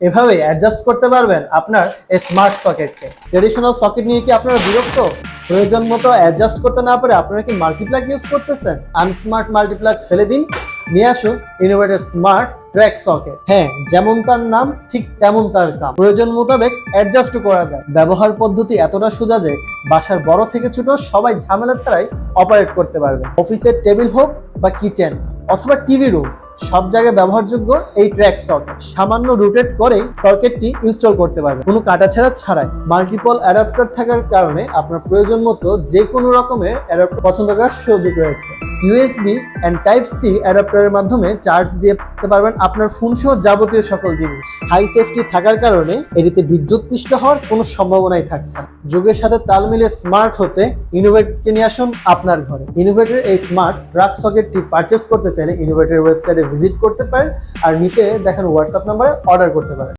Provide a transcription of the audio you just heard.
এভাবে অ্যাডজাস্ট করতে পারবেন আপনার স্মার্ট সকেটকে ট্রেডিশনাল সকেট নিয়ে কি আপনারা বিরক্ত? প্রয়োজন মতো অ্যাডজাস্ট করতে না পারে আপনারা কি মাল্টিপ্লাগ ইউজ করতেছেন? আনস্মার্ট মাল্টিপ্লাগ ফেলে দিন। নিয়ে আসুন ইনোভেটার স্মার্ট ট্র্যাক সকেট হ্যাঁ যেমন তার নাম, ঠিক তেমন তার কাম। প্রয়োজন মোতাবেক অ্যাডজাস্ট করা যায়। ব্যবহার পদ্ধতি এতটা সোজা যে বাসার বড় থেকে ছোট সবাই ঝামেলা ছাড়াই অপারেট করতে পারবে। অফিসের টেবিল হোক বা কিচেন অথবা টিভি রুম সব জায়গায় ব্যবহারযোগ্য এই ট্র্যাক সকেট সামান্য রোটেট করেই সর্কেটটি ইনস্টল করতে পারবে কোনো কাটাছেড়া ছাড়াই। মাল্টিপল অ্যাডাপ্টার থাকার কারণে আপনার প্রয়োজন মতো যে কোনো রকমের অ্যাডাপ্টার পছন্দ করার সুযোগ রয়েছে। ইউএসবি অ্যান্ড টাইপ সি অ্যাডাপ্টারের মাধ্যমে চার্জ দিয়ে পারবেন আপনার ফোন সহ যাবতীয় সকল জিনিস। হাই সেফটি থাকার কারণে এটিতে বিদ্যুৎ পৃষ্ঠ হওয়ার কোনো সম্ভাবনাই থাকছে না। যুগের সাথে তাল মিলিয়ে স্মার্ট হতে ইনোভেটকে নিয়ে আসুন আপনার ঘরে। ইনোভেটের এই স্মার্ট প্রাক সকেটটি পারচেস করতে চাইলে ইনোভেটের ওয়েবসাইটে ভিজিট করতে পারেন। আর নিচে দেখেন হোয়াটসঅ্যাপ নাম্বারে অর্ডার করতে পারেন।